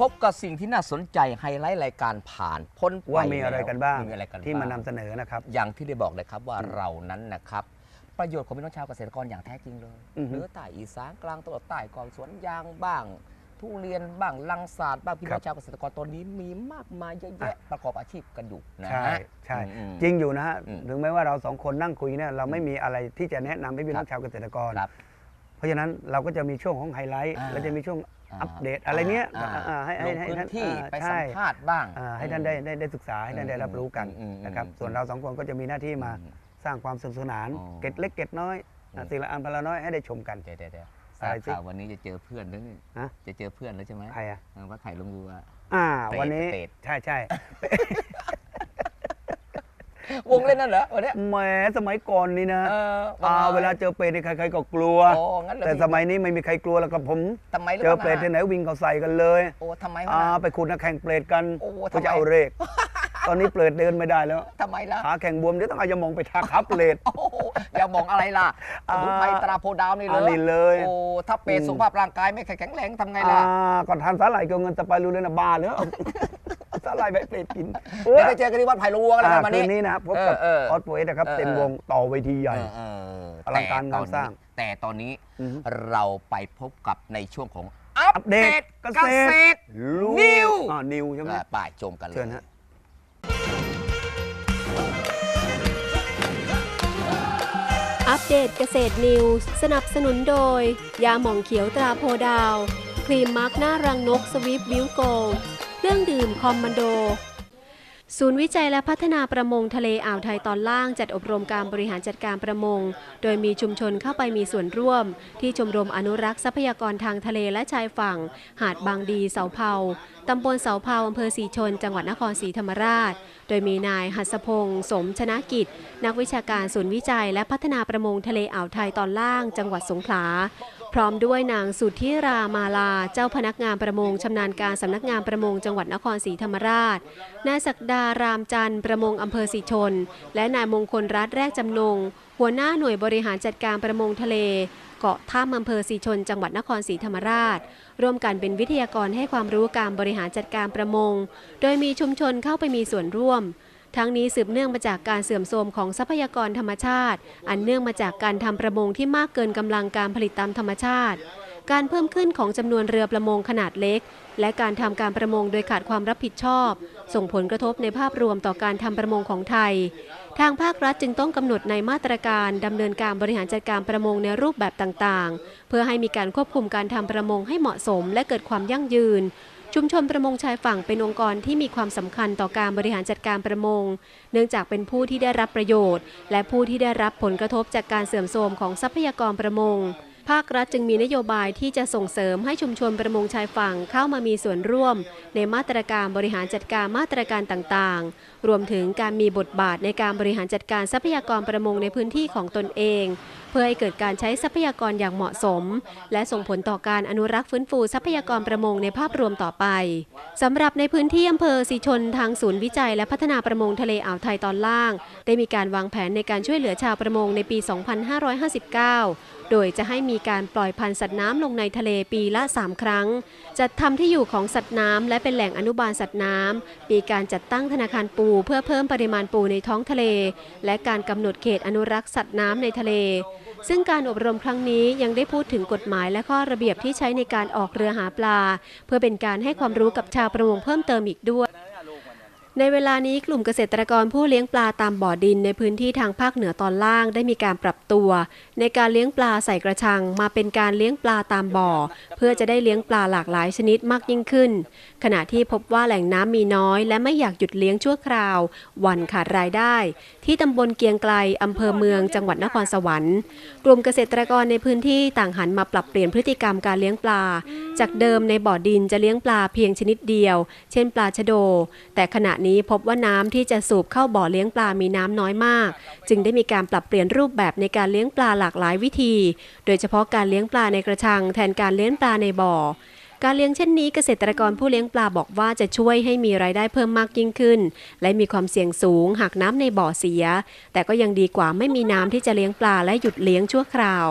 พบกับสิ่งที่น่าสนใจไฮไลท์รายการผ่านพ้นไปว่ามีอะไรกันบ้างมีอะไรกันที่มานำบ้างเสนอนะครับ อย่างที่ได้บอกเลยครับว่าเรานั้นนะครับ ประโยชน์ของพี่น้องชาวเกษตรกรอย่างแท้จริงเลยอือฮึเหนือใต้อีสานกลางตะวันออกใต้ก่อนสวนยางบ้าง ทุเรียนบ้างลังสาดบ้างพี่น้องชาวเกษตรกรตอนนี้มีมากมายเยอะแยะประกอบอาชีพกันอยู่นะใช่ฮะใช่อืมจริงอยู่นะฮะอืมถึงแม้ว่าเราสองคนนั่งคุยเนี่ยเราไม่มีอะไรที่จะแนะนำให้พี่น้องชาวเกษตรกรครับ เพราะฉะนั้นเราก็จะมีช่วงของไฮไลท์อ่าแล้วจะมีช่วงอ่าอัปเดตอะไรเนี้ยอ่าอ่าให้ให้ลงให้พื้ท่านนที่อ่าไปสัใช่มภาษณ์บ้าง อ่าให้ท่านได้ได้ได้ศึกษาให้ท่านได้รับรู้กันอืมอืมนะครับ อืมส่วนเราสองคนก็จะมีหน้าที่มาอืมสร้างความสนุกสนาน อ๋อเกร็ดเล็กเกร็ดน้อยอ่าอืม สิ่งละอันพนละน้อยให้ได้ชมกัน เดี๋ยวเดี๋ยวเดี๋ยวทอะไรราบสิข่าววันนี้จะเจอเพื่อนแล้วนี่ฮะ จะเจอเพื่อนแล้วใช่ไหมใครอะ เออว่าไข่ลงดูอะอ่าเปรตวันนี้เปรตใช่ใช่ วงเล่นนั่นเหรอวันเนี้ย แหมสมัยก่อนนี่นะเอออ่าประมณเวลาเจอเปรตนี่ใครๆก็กลัวโอ้งั้นเหรอแต่พี่สมัยนี้ไม่มีใครกลัวแล้วกับผมทำไมหรือเจอปล่าเปรตที่ไหนวิ่งเขาใส่กันเลยโอ้ทำไมวะอ่านะไปขุดนักแข่งเปรตกันโอ้เพื่อทำไมจะเอาเรก ตอนนี้เปรตเดินไม่ได้แล้วทำไมล่ะขาแข่งบวมเดี๋ยวต้องเอายามองไปทาขับเปรต โอ้โหอย่ามองอะไรล่ะสอ่ามุนไพรตราโพธิ์ดาวนี่เลอ่ายนี่เลย โอ้ถ้าเปรตอืมสุขภาพร่างกายไม่แข็งแรงทำไงอ่าล่ะก่อนทานสาหร่ายเกี่ยวเงินสไปรูเลยนะบ้าเลยเอาเอาสาหร่ายไปเปรตกินเดี๋ยวไปเจอกันที่วัดไผ่ลงวัวกันแล้วกันวันคืนี้ นนี้นะครับพบกับเออเออออสโวนะครับ เออ เต็มวงต่อเวทีใหญ่ เออเอออลังการแต่ตองานสร้างแต่ตอนนี้อือฮึ เราไปพบกับในช่วงของอัอัปเดตเกเกษษตรตรรู้นิวอ่านิวใช่ไหม ป่ายชมกันเลย เชิญฮะ อัปเดตเกษตรนิวส์สนับสนุนโดย ยาหม่องเขียวตราโพดาว ครีมมาร์กหน้ารังนกสวิฟบิวโกเค รื่องดื่มคอมมานโด ศูนย์วิจัยและพัฒนาประมงทะเลอ่าวไทยตอนล่างจัดอบรมการบริหารจัดการประมง โดยมีชุมชนเข้าไปมีส่วนร่วม ที่ชมรมอนุรักษ์ทรัพยากรทางทะเลและชายฝั่ง หาดบางดีเสาเผาตำบลเสาเผาอำเภอสีชน จังหวัดนครศรีธรรมราชโดยมีนายหัสพงศ์สมชนะกิจ นักวิชาการศูนย์วิจัย และพัฒนาประมงทะเลอ่าวไทยตอนล่าง จังหวัดสงขลา พร้อมด้วยนางสุทธิรามาลา เจ้าพนักงานประมงชำนาญการสำนักงานประมงจังหวัดนครศรีธรรมราช นายศักดารามจันทร์ประมงอำเภอสีชน และนายมงคลรัฐแรกจำนง หัวหน้าหน่วยบริหารจัดการประมงทะเล เกาะท่ามอำเภอสีชน จังหวัดนครศรีธรรมราช ร่วมกันเป็นวิทยากรให้ความรู้การบริหารจัดการประมง โดยมีชุมชนเข้าไปมีส่วนร่วม ทั้งนี้สืบเนื่องมาจากการเสื่อมโทรมของทรัพยากรธรรมชาติ อันเนื่องมาจากการทำประมงที่มากเกินกำลังการผลิตตามธรรมชาติ การเพิ่มขึ้นของจำนวนเรือประมงขนาดเล็ก และการทำการประมงโดยขาดความรับผิดชอบ ส่งผลกระทบในภาพรวมต่อการทำประมงของไทย ทางภาครัฐจึงต้องกำหนดในมาตรการดำเนินการบริหารจัดการประมงในรูปแบบต่างๆ เพื่อให้มีการควบคุมการทำประมงให้เหมาะสม และเกิดความยั่งยืนชุมชนประมงชายฝั่งเป็นองค์กรที่มีความสำคัญต่อการบริหารจัดการประมง เนื่องจากเป็นผู้ที่ได้รับประโยชน์ และผู้ที่ได้รับผลกระทบจากการเสื่อมโทรมของทรัพยากรประมง ภาครัฐจึงมีนโยบายที่จะส่งเสริมให้ชุมชนประมงชายฝั่งเข้ามามีส่วนร่วม ในมาตรการบริหารจัดการมาตรการต่างๆ รวมถึงการมีบทบาทในการบริหารจัดการทรัพยากรประมงในพื้นที่ของตนเอง พื่อให้เกิดการใช้ทรัพยากรอย่างเหมาะสม และส่งผลต่อการอนุรักษ์ฟื้นฟูทรัพยากรประมงในภาพรวมต่อไปสำหรับในพื้นที่อำเภอสีชนทางศูนย์วิจัยและพัฒนาประมงทะเลอ่าวไทยตอนล่าง ได้มีการวางแผนในการช่วยเหลือชาวประมงในปี 2559 โดยจะให้มีการปล่อยพันธุ์สัตว์น้ำลงในทะเลปีละ 3 ครั้ง จัดทำที่อยู่ของสัตว์น้ำและเป็นแหล่งอนุบาลสัตว์น้ำมีการจัดตั้งธนาคารปู เพื่อเพิ่มปริมาณปูในท้องทะเล และการกำหนดเขตอนุรักษ์สัตว์น้ำในทะเล ซึ่งการอบรมครั้งนี้ยังได้พูดถึงกฎหมายและข้อระเบียบที่ใช้ในการออกเรือหาปลา เพื่อเป็นการให้ความรู้กับชาวประมงเพิ่มเติมอีกด้วย ในเวลานี้กลุ่มเกษตรกรผู้เลี้ยงปลาตามบ่อดินในพื้นที่ทางภาคเหนือตอนล่างได้มีการปรับตัว ในการเลี้ยงปลาใส่กระชัง มาเป็นการเลี้ยงปลาตามบ่อ เพื่อจะได้เลี้ยงปลาหลากหลายชนิดมากยิ่งขึ้น ขณะที่พบว่าแหล่งน้ำมีน้อย และไม่อยากหยุดเลี้ยงชั่วคราว วันขาดรายได้ ที่ตำบลเกียงไกลอำเภอเมือง จังหวัดนครสวรรค์ กลุ่มเกษตรกรในพื้นที่ต่างหันมาปรับเปลี่ยนพฤติกรรมการเลี้ยงปลา จากเดิมในบ่อดินจะเลี้ยงปลาเพียงชนิดเดียว เช่นปลาชะโด แต่ขณะนี้พบว่าน้ำที่จะสูบเข้าบ่อเลี้ยงปลามีน้ำน้อยมาก จึงได้มีการปรับเปลี่ยนรูปแบบในการเลี้ยงปลาหลากหลายวิธี โดยเฉพาะการเลี้ยงปลาในกระชัง แทนการเลี้ยงปลาในบ่อการเลี้ยงเช่นนี้เกษตรกรผู้เลี้ยงปลาบอกว่าจะช่วยให้มีรายได้เพิ่มมากยิ่งขึ้น และมีความเสี่ยงสูงหากน้ำในบ่อเสีย แต่ก็ยังดีกว่าไม่มีน้ำที่จะเลี้ยงปลาและหยุดเลี้ยงชั่วคราว